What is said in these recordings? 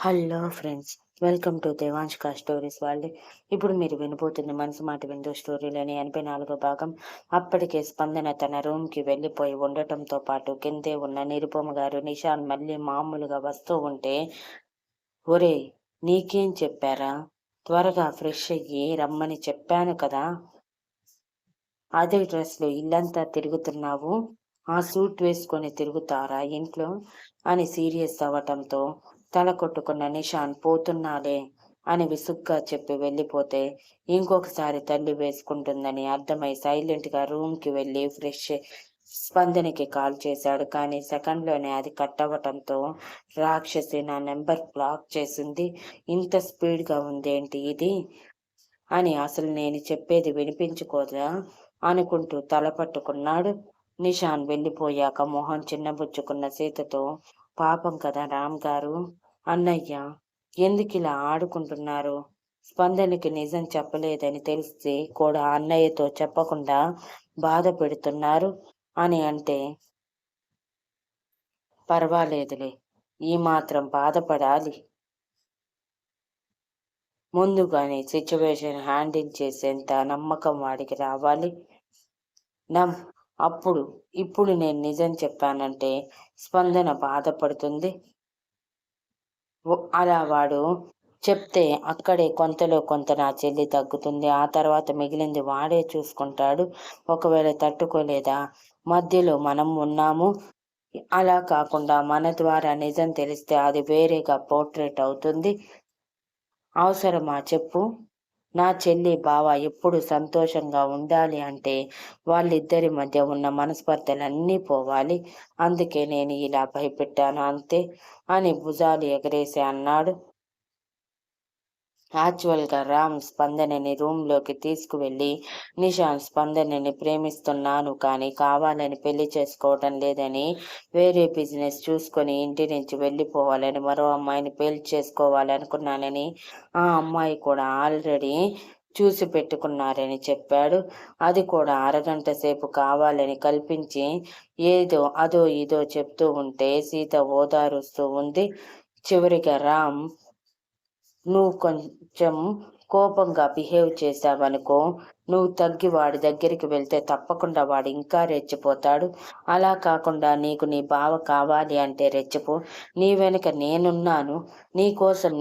Hello friends welcome to దేవాంష్కా stories వాళ్ళు. ఇప్పుడు మీరు వినబోతున్న మనసు మాట విందు స్టోరీలోని ఎనభై నాలుగో భాగం. అప్పటికే స్పందన తన రూమ్కి వెళ్ళిపోయి ఉండటంతో పాటు కిందే ఉన్న నిరుపమ గారు నిషాన్ మళ్ళీ మామూలుగా వస్తూ ఉంటే ఒరే నీకేం చెప్పారా? త్వరగా ఫ్రెష్ అయ్యి రమ్మని చెప్పాను కదా. అదే డ్రెస్లో ఇల్లంతా తిరుగుతున్నావు? ఆ సూట్ వేసుకొని తిరుగుతారా ఇంట్లో? అని సీరియస్ అవ్వటంతో తల కొట్టుకున్న నిషాన్ పోతున్నాలే అని విసుగ్గా చెప్పి వెళ్ళిపోతే ఇంకొకసారి తల్లి వేసుకుంటుందని అర్థమై సైలెంట్గా రూమ్కి వెళ్ళి ఫ్రెష్ స్పందనకి కాల్ చేశాడు. కానీ సెకండ్లోనే అది కట్ అవ్వటంతో రాక్షసి నా నెంబర్ బ్లాక్ చేసింది. ఇంత స్పీడ్గా ఉందేంటి ఇది? అని అసలు నేను చెప్పేది వినిపించుకోదా? అనుకుంటూ తల పట్టుకున్నాడు. నిషాన్ వెళ్ళిపోయాక మొహం చిన్నబుచ్చుకున్న సీతతో పాపం కదా రామ్ గారు అన్నయ్య ఎందుకు ఇలా ఆడుకుంటున్నారు? స్పందనకి నిజం చెప్పలేదని తెలిస్తే కూడా అన్నయ్యతో చెప్పకుండా బాధ పెడుతున్నారు అని అంటే? పర్వాలేదులే ఈ మాత్రం బాధపడాలి. ముందుగానే సిచ్యువేషన్ హ్యాండిల్ చేసేంత నమ్మకం వాడికి రావాలి. నమ్ అప్పుడు ఇప్పుడు నేను నిజం చెప్పానంటే స్పందన బాధపడుతుంది. అలా వాడు చెప్తే అక్కడే కొంతలో కొంత నా చెల్లి తగ్గుతుంది. ఆ తర్వాత మిగిలింది వాడే చూసుకుంటాడు. ఒకవేళ తట్టుకోలేదా? మధ్యలో మనం ఉన్నాము. అలా కాకుండా మన ద్వారా నిజం తెలిస్తే అది వేరేగా పోర్ట్రేట్ అవుతుంది. అవసరమా చెప్పు? నా చెల్లి బావ ఎప్పుడు సంతోషంగా ఉండాలి అంటే వాళ్ళిద్దరి మధ్య ఉన్న మనస్పర్ధలన్నీ పోవాలి. అందుకే నేను ఇలా భయపెట్టాను అంతే అని భుజాలు ఎగరేసి అన్నాడు. యాక్చువల్గా రామ్ స్పందనని రూమ్లోకి తీసుకువెళ్ళి నిషాన్ స్పందనని ప్రేమిస్తున్నాను కానీ కావాలని పెళ్ళి చేసుకోవటం లేదని వేరే బిజినెస్ చూసుకొని ఇంటి నుంచి వెళ్ళిపోవాలని మరో అమ్మాయిని పెళ్ళి చేసుకోవాలనుకున్నానని ఆ అమ్మాయి కూడా ఆల్రెడీ చూసి పెట్టుకున్నారని చెప్పాడు. అది కూడా అరగంట సేపు కావాలని కల్పించి ఏదో అదో ఇదో చెప్తూ ఉంటే సీత ఓదారుస్తూ ఉంది. చివరిగా రామ్ నువ్వు కొంచెం కోపంగా బిహేవ్ చేశావనుకో నువ్వు తగ్గి వాడి దగ్గరికి వెళ్తే తప్పకుండా వాడు ఇంకా రెచ్చిపోతాడు. అలా కాకుండా నీకు నీ బావ కావాలి అంటే రెచ్చిపో. నీ వెనుక నేనున్నాను. నీ కోసం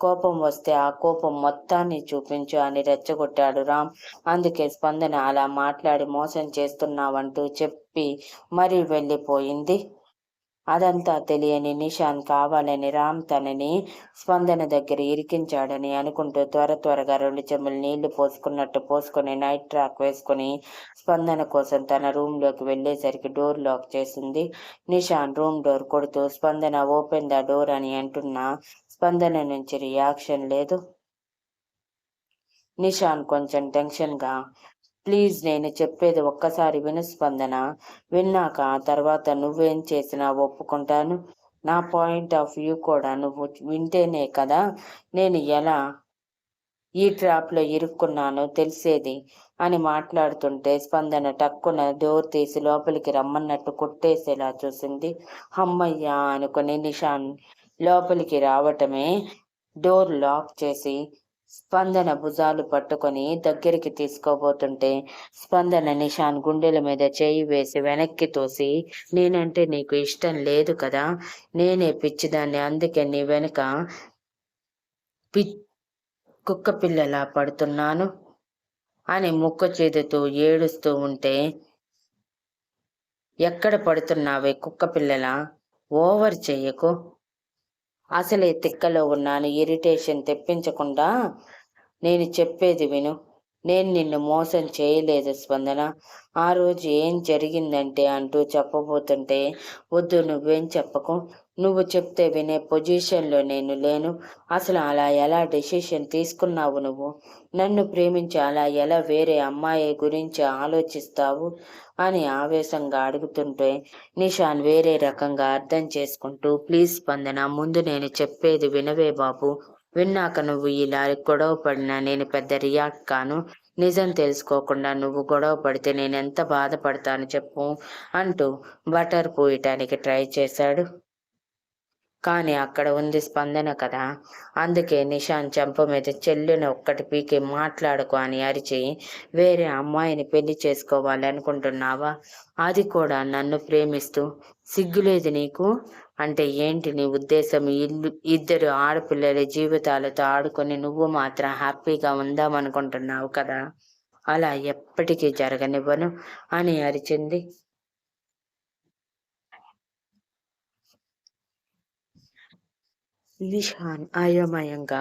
కోపం వస్తే ఆ కోపం మొత్తాన్ని చూపించు అని రెచ్చగొట్టాడు రామ్. అందుకే స్పందన అలా మాట్లాడి మోసం చేస్తున్నావంటూ చెప్పి మరీ వెళ్ళిపోయింది. అదంతా తెలియని నిషాన్ కావాలని రామ్ తనని స్పందన దగ్గర ఇరికించాడని అనుకుంటూ త్వర త్వరగా రెండు చెమ్ములు నీళ్ళు పోసుకున్నట్టు పోసుకొని నైట్ ట్రాక్ వేసుకుని స్పందన కోసం తన రూమ్లోకి వెళ్ళేసరికి డోర్ లాక్ చేసింది. నిషాన్ రూమ్ డోర్ కొడుతూ స్పందన ఓపెన్ ద డోర్ అని అంటున్నా స్పందన నుంచి రియాక్షన్ లేదు. నిషాన్ కొంచెం టెన్షన్గా ప్లీజ్ నేను చెప్పేది ఒక్కసారి విను స్పందన. విన్నాక ఆ తర్వాత నువ్వేం చేసినా ఒప్పుకుంటాను. నా పాయింట్ ఆఫ్ వ్యూ కూడా నువ్వు వింటేనే కదా. నేను ఎలా ఈ ట్రాప్లో ఇరుక్కున్నానో తెలిసేది అని మాట్లాడుతుంటే స్పందన టక్కున డోర్ తీసి లోపలికి రమ్మన్నట్టు కొట్టేసేలా చూసింది. అమ్మయ్యా అనుకుని నిషాన్ లోపలికి రావటమే డోర్ లాక్ చేసి స్పందన భుజాలు పట్టుకొని దగ్గరికి తీసుకోబోతుంటే స్పందన నిషాన్ గుండెల మీద చేయి వేసి వెనక్కి తోసి నేనంటే నీకు ఇష్టం లేదు కదా నేనే పిచ్చిదాన్ని అందుకే నీ వెనుక పి కుక్క పిల్లలా పడుతున్నాను అని ముక్క చేదుతూ ఏడుస్తూ ఉంటే ఎక్కడ పడుతున్నావే కుక్క పిల్లల? ఓవర్ చెయ్యకు. అసలే తిక్కలో ఉన్నాను. ఇరిటేషన్ తెప్పించకుండా నేను చెప్పేది విను. నేను నిన్ను మోసం చేయలేదు స్పందన. ఆ రోజు ఏం జరిగిందంటే అంటూ చెప్పబోతుంటే వద్దు నువ్వేం చెప్పకు. నువ్వు చెప్తే వినే పొజిషన్లో నేను లేను. అసలు అలా ఎలా డెసిషన్ తీసుకున్నావు నువ్వు? నన్ను ప్రేమించి అలా ఎలా వేరే అమ్మాయి గురించి ఆలోచిస్తావు? అని ఆవేశంగా అడుగుతుంటే నిషాన్ వేరే రకంగా అర్థం చేసుకుంటూ ప్లీజ్ స్పందన ముందు నేను చెప్పేది వినవే బాబు. విన్నాక నువ్వు ఇలా గొడవ పడినా నేను పెద్ద రియాక్ట్ కాను. నిజం తెలుసుకోకుండా నువ్వు గొడవ పడితే నేను ఎంత బాధపడతాను చెప్పు అంటూ బటర్ పోయటానికి ట్రై చేశాడు. కానీ అక్కడ ఉంది స్పందన కదా. అందుకే నిషాన్ చెంప మీద చెల్లుని ఒక్కటి పీకి మాట్లాడుకో అని అరిచి వేరే అమ్మాయిని పెళ్ళి చేసుకోవాలి అనుకుంటున్నావా? అది కూడా నన్ను ప్రేమిస్తూ. సిగ్గులేదు నీకు? అంటే ఏంటి నీ ఉద్దేశం? ఇల్లు ఇద్దరు ఆడపిల్లల జీవితాలతో ఆడుకొని నువ్వు మాత్రం హ్యాపీగా ఉందామనుకుంటున్నావు కదా? అలా ఎప్పటికీ జరగనివ్వను అని అరిచింది. నిషాన్ అయోమయంగా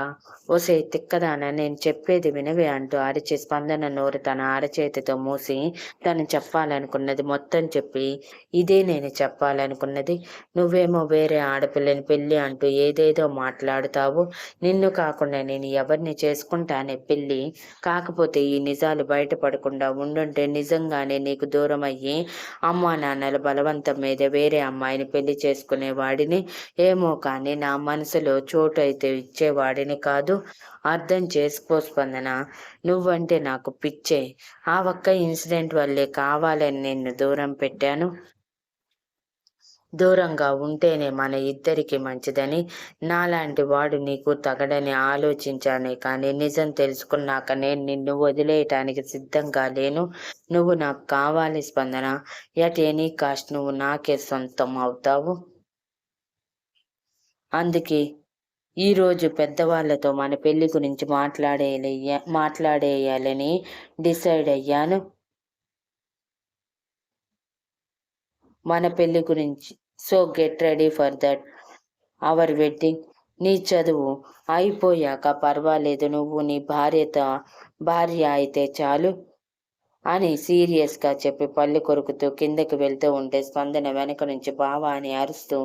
ఓసే తిక్కదాన నేను చెప్పేది వినవే అంటూ అరిచి స్పందన నోరు తన అరచేతితో మూసి తను చెప్పాలనుకున్నది మొత్తం చెప్పి ఇదే నేను చెప్పాలనుకున్నది. నువ్వేమో వేరే ఆడపిల్లని పెళ్ళి అంటూ ఏదేదో మాట్లాడుతావు. నిన్ను కాకుండా నేను ఎవరిని చేసుకుంటానే పెళ్ళి? కాకపోతే ఈ నిజాలు బయటపడకుండా ఉండుంటే నిజంగానే నీకు దూరం అయ్యి అమ్మా నాన్నల బలవంతం మీద వేరే అమ్మాయిని పెళ్ళి చేసుకునే వాడిని ఏమో కానీ నా మనసులో చోటు అయితే ఇచ్చేవాడిని కాదు అర్థం చేసుకో స్పందన. నువ్వంటే నాకు పిచ్చే. ఆ ఒక్క ఇన్సిడెంట్ వల్లే కావాలని నిన్ను దూరం పెట్టాను. దూరంగా ఉంటేనే మన ఇద్దరికి మంచిదని. నాలాంటి వాడు నీకు తగడని ఆలోచించానే కానీ నిజం తెలుసుకున్నాక నేను నిన్ను వదిలేయటానికి సిద్ధంగా లేను. నువ్వు నాకు కావాలి స్పందన. ఎట్ ఎనీ కాస్ట్ నువ్వు నాకే సొంతం అవుతావు. అందుకే ఈరోజు పెద్దవాళ్ళతో మన పెళ్ళి గురించి మాట్లాడేయ మాట్లాడేయాలని డిసైడ్ అయ్యాను. మన పెళ్ళి గురించి so get ready for that our wedding. నీ చదువు అయిపోయాక పర్వాలేదు నువ్వు నీ భార్యతో భార్య అయితే చాలు. అని సీరియస్గా చెప్పి పళ్ళు కొరుకుతూ కిందకి వెళ్తూ ఉంటే స్పందన వెనక నుంచి బావ అని అరుస్తూ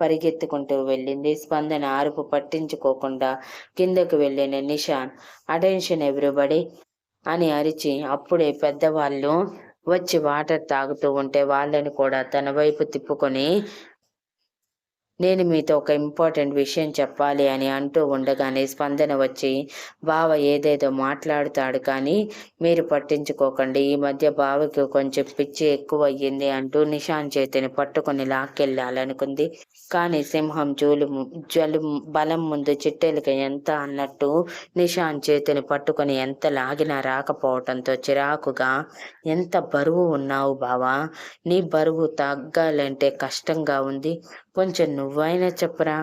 పరిగెత్తుకుంటూ వెళ్ళింది. స్పందన అరుపు పట్టించుకోకుండా కిందకు వెళ్ళిన నిషాన్ అటెన్షన్ ఎవ్రీబడి అని అరిచి అప్పుడే పెద్దవాళ్ళు వచ్చి వాటర్ తాగుతూ ఉంటే వాళ్ళని కూడా తన వైపు తిప్పుకొని నేను మీతో ఒక ఇంపార్టెంట్ విషయం చెప్పాలి అని అంటూ ఉండగానే స్పందన వచ్చి బావ ఏదేదో మాట్లాడుతాడు కానీ మీరు పట్టించుకోకండి. ఈ మధ్య బావకి కొంచెం పిచ్చి ఎక్కువ అయ్యింది అంటూ నిషాన్ చేతిని పట్టుకొని లాక్కెళ్ళాలనుకుంది. కానీ సింహం జూలు జలు బలం ముందు చిట్టెలకి ఎంత అన్నట్టు నిషాన్ చేతిని పట్టుకొని ఎంత లాగినా రాకపోవటంతో చిరాకుగా ఎంత బరువు ఉన్నావు బావా. నీ బరువు తగ్గాలంటే కష్టంగా ఉంది. కొంచెం నువ్వైనా చెప్పరా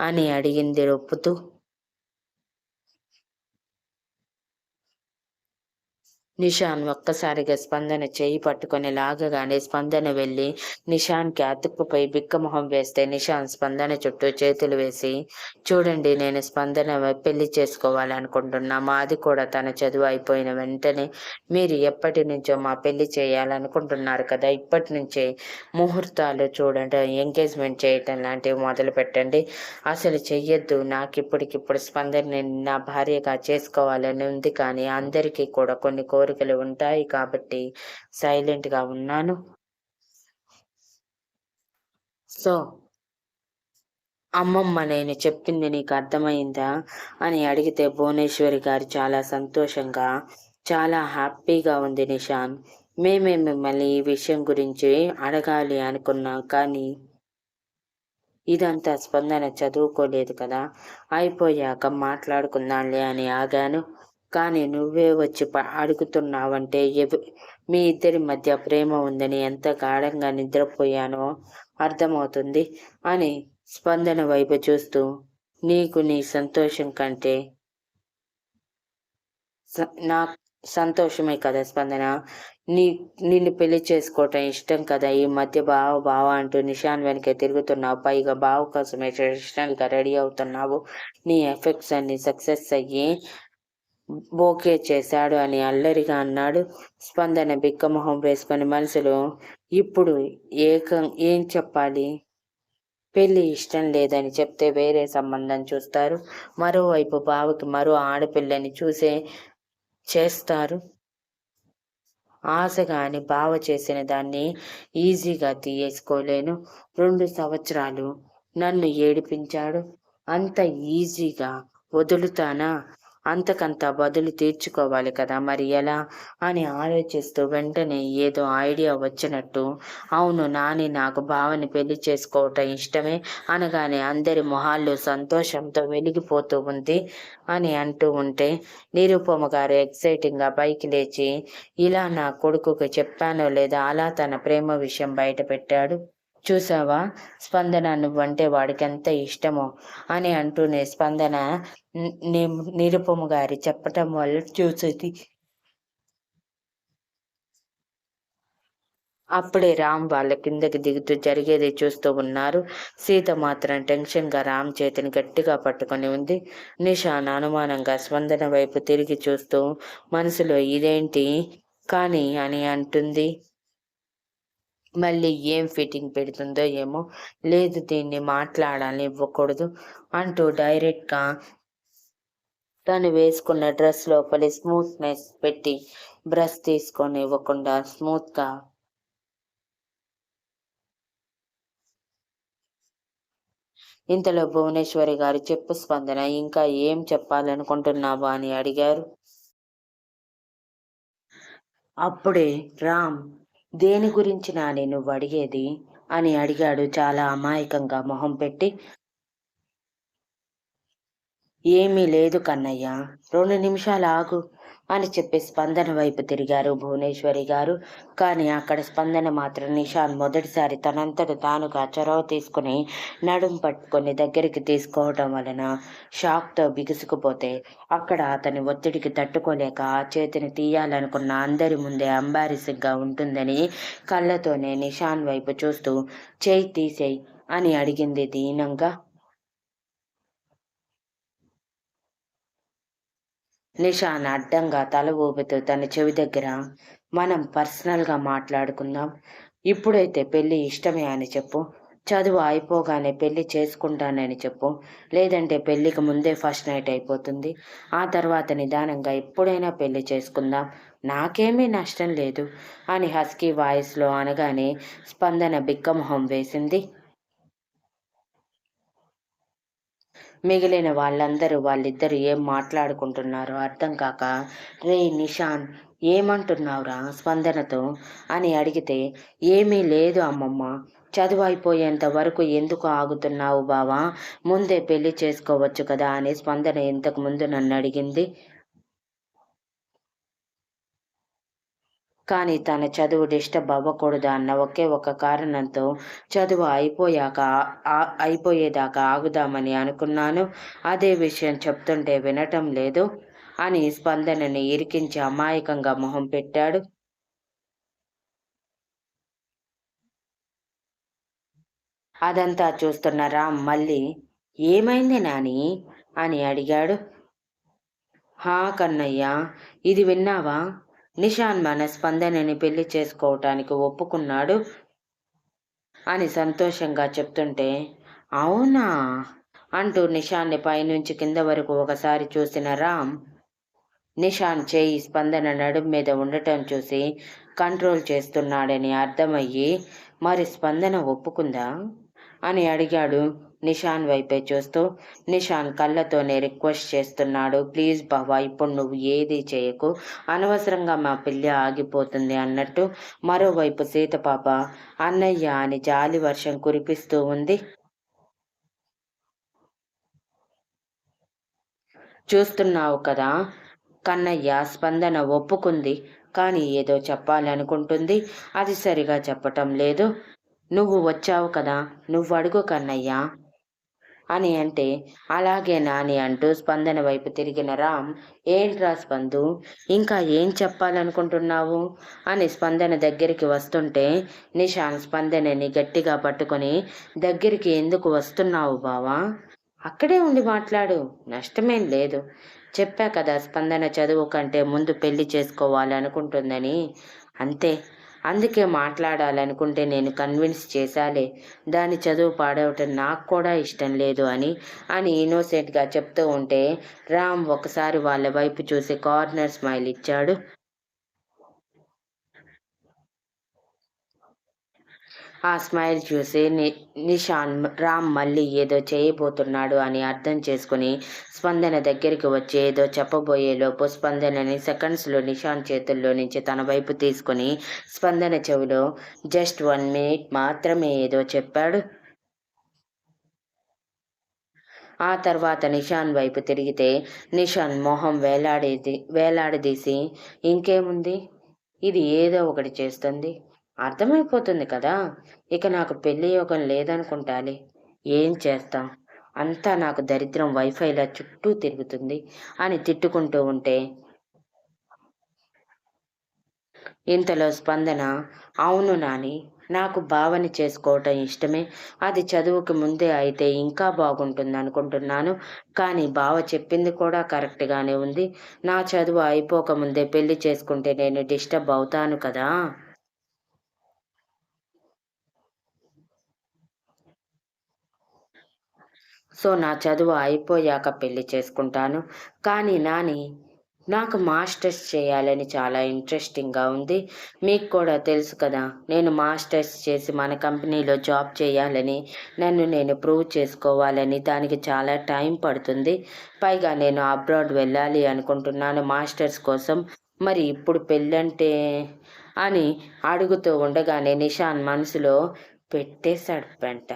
అని అడిగింది రొప్పుతూ. నిషాన్ ఒక్కసారిగా స్పందన చేయి పట్టుకొని లాగగానే స్పందన వెళ్ళి నిషాన్కి అతుక్కుపై బిక్కమొహం వేస్తే నిషాన్ స్పందన చుట్టూ చేతులు వేసి చూడండి నేను స్పందన పెళ్ళి చేసుకోవాలనుకుంటున్నా. మాది కూడా తన చదువు అయిపోయిన వెంటనే మీరు ఎప్పటి నుంచో మా పెళ్ళి చేయాలనుకుంటున్నారు కదా ఇప్పటి నుంచే ముహూర్తాలు చూడండి ఎంగేజ్మెంట్ చేయటం లాంటివి మొదలు పెట్టండి. అసలు చెయ్యొద్దు నాకు ఇప్పటికిప్పుడు స్పందన నా భార్యగా చేసుకోవాలని ఉంది కానీ అందరికీ కూడా కొన్ని కోరికలు ఉంటాయి కాబట్టి సైలెంట్గా ఉన్నాను. సో అమ్మమ్మ నేను చెప్పింది నీకు అర్థమైందా? అని అడిగితే భువనేశ్వరి గారు చాలా సంతోషంగా చాలా హ్యాపీగా ఉంది నిషాన్ మేమే మిమ్మల్ని ఈ విషయం గురించి అడగాలి అనుకున్నాం కానీ ఇదంతా స్పందన చదువుకోలేదు కదా. అయిపోయాక మాట్లాడుకుందాంలే అని ఆగాను. కానీ నువ్వే వచ్చి అడుగుతున్నావంటే మీ ఇద్దరి మధ్య ప్రేమ ఉందని ఎంత గాఢంగా నిద్రపోయానో అర్థమవుతుంది అని స్పందన వైపు చూస్తూ నీకు నీ సంతోషం కంటే నా సంతోషమే కదా స్పందన. నీ నిన్ను పెళ్ళి చేసుకోవటం ఇష్టం కదా. ఈ మధ్య బావ బావ అంటూ నిషాన్ వెనక తిరుగుతున్నావు. పైగా బావ కోసమే ట్రెడిషనల్గా రెడీ అవుతున్నావు. నీ ఎఫెక్ట్స్ అన్ని సక్సెస్ అయ్యి బోకే చేశాడు అని అల్లరిగా అన్నాడు. స్పందన బిక్కమొహం వేసుకుని మనసులో ఇప్పుడు ఏకం ఏం చెప్పాలి? పెళ్ళి ఇష్టం లేదని చెప్తే వేరే సంబంధం చూస్తారు. మరోవైపు బావకి మరో ఆడపిల్లని చూసే చేస్తారు. ఆశగా అని బావ చేసిన దాన్ని ఈజీగా తీయేసుకోలేను. రెండు సంవత్సరాలు నన్ను ఏడిపించాడు. అంత ఈజీగా వదులుతానా? అంతకంత బదులు తీర్చుకోవాలి కదా మరి ఎలా? అని ఆలోచిస్తూ వెంటనే ఏదో ఐడియా వచ్చినట్టు అవును నాని నాకు భావని పెళ్ళి చేసుకోవటం ఇష్టమే అనగానే అందరి మొహాల్లో సంతోషంతో వెలిగిపోతూ ఉంది అని అంటూ ఉంటే నిరుపమ గారు ఎక్సైటింగ్గా పైకి లేచి ఇలా నా కొడుకుకి చెప్పానో లేదా అలా తన ప్రేమ విషయం బయట పెట్టాడు. చూసావా స్పందన నువ్వంటే వాడికి ఎంత ఇష్టమో? అని అంటూనే స్పందన నిరుపము గారి చెప్పటం వల్ల చూసేది. అప్పుడే రామ్ వాళ్ళ కిందకి దిగుతూ జరిగేది చూస్తూ ఉన్నారు. సీత మాత్రం టెన్షన్గా రామ్ చేతిని గట్టిగా పట్టుకొని ఉంది. నిషాన్ అనుమానంగా స్పందన వైపు తిరిగి చూస్తూ మనసులో ఇదేంటి? కానీ అని అంటుంది. మళ్ళీ ఏం ఫిట్టింగ్ పెడుతుందో ఏమో. లేదు దీన్ని మాట్లాడాలి ఇవ్వకూడదు అంటూ డైరెక్ట్గా తను వేసుకున్న డ్రెస్ లోపలి స్మూత్నెస్ పెట్టి బ్రష్ తీసుకొని ఇవ్వకుండా స్మూత్గా ఇంతలో భువనేశ్వరి గారు చెప్పు స్పందన ఇంకా ఏం చెప్పాలనుకుంటున్నావా అని అడిగారు. అప్పుడే రామ్ దేని గురించి నాని నువ్వు అడిగేది? అని అడిగాడు చాలా అమాయకంగా మొహం పెట్టి. ఏమీ లేదు కన్నయ్య. రెండు నిమిషాలు ఆగు. అని చెప్పి స్పందన వైపు తిరిగారు భువనేశ్వరి గారు. కానీ అక్కడ స్పందన మాత్రం నిషాన్ మొదటిసారి తనంతట తానుగా చొరవ తీసుకుని నడుం పట్టుకొని దగ్గరికి తీసుకోవటం వలన షాక్తో బిగుసుకుపోతే అక్కడ అతని ఒత్తిడికి తట్టుకోలేక ఆ చేతిని తీయాలనుకున్న అందరి ముందే అంబారిసిగ్గా ఉంటుందని కళ్ళతోనే నిషాన్ వైపు చూస్తూ చేయి తీసేయి అని అడిగింది దీనంగా. నిషాన్ అడ్డంగా తల ఊపుతూ తన చెవి దగ్గర మనం పర్సనల్గా మాట్లాడుకుందాం. ఇప్పుడైతే పెళ్ళి ఇష్టమే అని చెప్పు. చదువు అయిపోగానే పెళ్ళి చేసుకుంటానని చెప్పు. లేదంటే పెళ్ళికి ముందే ఫస్ట్ నైట్ అయిపోతుంది. ఆ తర్వాత నిదానంగా ఎప్పుడైనా పెళ్ళి చేసుకుందాం. నాకేమీ నష్టం లేదు అని హస్కీ వాయిస్లో అనగానే స్పందన బిక్కమొహం వేసింది. మిగిలిన వాళ్ళందరూ వాళ్ళిద్దరు ఏం మాట్లాడుకుంటున్నారో అర్థం కాక రే నిషాన్ ఏమంటున్నావురా స్పందనతో? అని అడిగితే ఏమీ లేదు అమ్మమ్మ. చదువు అయిపోయేంత వరకు ఎందుకు ఆగుతున్నావు బావా? ముందే పెళ్ళి చేసుకోవచ్చు కదా అని స్పందన ఇంతకు ముందు నన్ను అడిగింది. కానీ తన చదువు డిస్టర్బ్ అవ్వకూడదు అన్న ఒకే ఒక కారణంతో చదువు అయిపోయాక అయిపోయేదాకా ఆగుదామని అనుకున్నాను. అదే విషయం చెప్తుంటే వినటం లేదు అని స్పందనని ఇరికించి అమాయకంగా మొహం పెట్టాడు. అదంతా చూస్తున్న రామ్ మళ్ళీ ఏమైంది నాని? అని అడిగాడు. హా కన్నయ్య ఇది విన్నావా? నిషాన్ మన స్పందనని పెళ్ళి చేసుకోవటానికి ఒప్పుకున్నాడు అని సంతోషంగా చెప్తుంటే అవునా? అంటూ నిషాన్ని పైనుంచి కింద వరకు ఒకసారి చూసిన రామ్ నిషాన్ చేయి స్పందన నడుం మీద ఉండటం చూసి కంట్రోల్ చేస్తున్నాడని అర్థమయ్యి మరి స్పందన ఒప్పుకుందా? అని అడిగాడు. నిషాన్ వైపే చూస్తూ నిషాన్ కళ్ళతోనే రిక్వెస్ట్ చేస్తున్నాడు. ప్లీజ్ బావా ఇప్పుడు నువ్వు ఏది చేయకు. అనవసరంగా మా పిల్ల ఆగిపోతుంది అన్నట్టు మరోవైపు సీత పాప అన్నయ్య అని జాలి వర్షం కురిపిస్తూ ఉంది. చూస్తున్నావు కదా? కన్నయ్య స్పందన ఒప్పుకుంది. కానీ ఏదో చెప్పాలనుకుంటుంది. అది సరిగా చెప్పటం లేదు. నువ్వు వచ్చావు కదా నువ్వు అడుగు కన్నయ్యా. అని అంటే అలాగే నాని అంటూ స్పందన వైపు తిరిగిన రామ్ ఏంట్రా స్పందు ఇంకా ఏం చెప్పాలనుకుంటున్నావు? అని స్పందన దగ్గరికి వస్తుంటే నిషాన్ స్పందనని గట్టిగా పట్టుకొని దగ్గరికి ఎందుకు వస్తున్నావు బావా? అక్కడే ఉండి మాట్లాడు నష్టమేం లేదు. చెప్పా కదా స్పందన చదువు కంటే ముందు పెళ్ళి చేసుకోవాలనుకుంటుందని. అంతే అందుకే మాట్లాడాలనుకుంటే నేను కన్విన్స్ చేశాలే. దాని చదువు పాడవటం నాకు కూడా ఇష్టం లేదు అని అని ఇన్నోసెంట్గా చెప్తూ ఉంటే రామ్ ఒకసారి వాళ్ళ వైపు చూసి కార్నర్ స్మైల్ ఇచ్చాడు. ఆ స్మైల్ చూసి ని నిషాన్ రామ్ మళ్ళీ ఏదో చేయబోతున్నాడు అని అర్థం చేసుకుని స్పందన దగ్గరికి వచ్చి ఏదో చెప్పబోయేలోపు స్పందనని సెకండ్స్లో నిషాన్ చేతుల్లో నుంచి తన వైపు తీసుకుని స్పందన చెవిలో జస్ట్ వన్ మినిట్ మాత్రమే ఏదో చెప్పాడు. ఆ తర్వాత నిషాన్ వైపు తిరిగితే నిషాన్ మొహం వేలాడేది వేలాడదీసి ఇంకేముంది? ఇది ఏదో ఒకటి చేస్తుంది. అర్థమైపోతుంది కదా? ఇక నాకు పెళ్ళి యోగం లేదనుకుంటాలి. ఏం చేస్తాం? అంతా నాకు దరిద్రం వైఫైలా చుట్టూ తిరుగుతుంది అని తిట్టుకుంటూ ఉంటే ఇంతలో స్పందన అవును నాని నాకు భావన చేసుకోవటం ఇష్టమే. అది చదువుకి ముందే అయితే ఇంకా బాగుంటుంది అనుకుంటున్నాను కానీ బావ చెప్పింది కూడా కరెక్ట్గానే ఉంది. నా చదువు అయిపోక ముందే పెళ్ళి చేసుకుంటే నేను డిస్టర్బ్ అవుతాను కదా? సో నా చదువు అయిపోయాక పెళ్ళి చేసుకుంటాను. కానీ నాని నాకు మాస్టర్స్ చేయాలని చాలా ఇంట్రెస్టింగ్గా ఉంది. మీకు కూడా తెలుసు కదా నేను మాస్టర్స్ చేసి మన కంపెనీలో జాబ్ చేయాలని నన్ను నేను ప్రూవ్ చేసుకోవాలని దానికి చాలా టైం పడుతుంది. పైగా నేను అబ్రాడ్ వెళ్ళాలి అనుకుంటున్నాను మాస్టర్స్ కోసం. మరి ఇప్పుడు పెళ్ళంటే అని అడుగుతూ ఉండగానే నిషాన్ మనసులో పెట్టేశాడు పెంట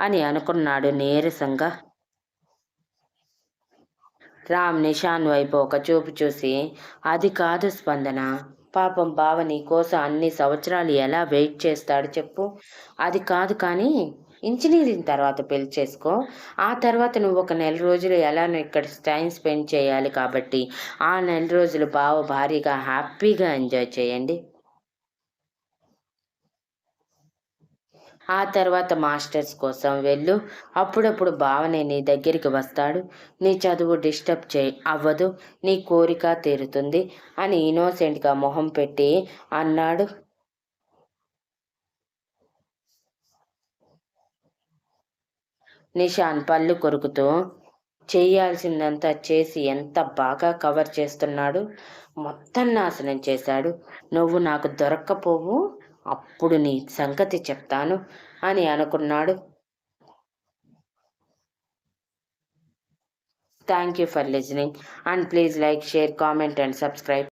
అని అనుకున్నాడు నీరసంగా. రామ్ నిషాన్ వైపు ఒక చూపు చూసి అది కాదు స్పందన. పాపం బావ నీ కోసం అన్ని సంవత్సరాలు ఎలా వెయిట్ చేస్తాడు చెప్పు. అది కాదు కానీ ఇంజనీరింగ్ తర్వాత పెళ్ళి చేసుకో. ఆ తర్వాత నువ్వు ఒక నెల రోజులు ఎలానో ఇక్కడ టైం స్పెండ్ చేయాలి కాబట్టి ఆ నెల రోజులు బావ భారీగా హ్యాపీగా ఎంజాయ్ చేయండి. ఆ తర్వాత మాస్టర్స్ కోసం వెళ్ళు. అప్పుడప్పుడు భావనే నీ దగ్గరికి వస్తాడు. నీ చదువు డిస్టర్బ్ చే అవ్వదు. నీ కోరిక తీరుతుంది అని ఇన్నోసెంట్గా మొహం పెట్టి అన్నాడు. నిషాన్ పళ్ళు కొరుకుతూ చేయాల్సిందంతా చేసి ఎంత బాగా కవర్ చేస్తున్నాడు. మొత్తం నాశనం చేశాడు. నువ్వు నాకు దొరక్కపోవు. అప్పుడు నీ సంగతి చెప్తాను అని అనుకున్నాడు. Thank you for listening and please like share comment and subscribe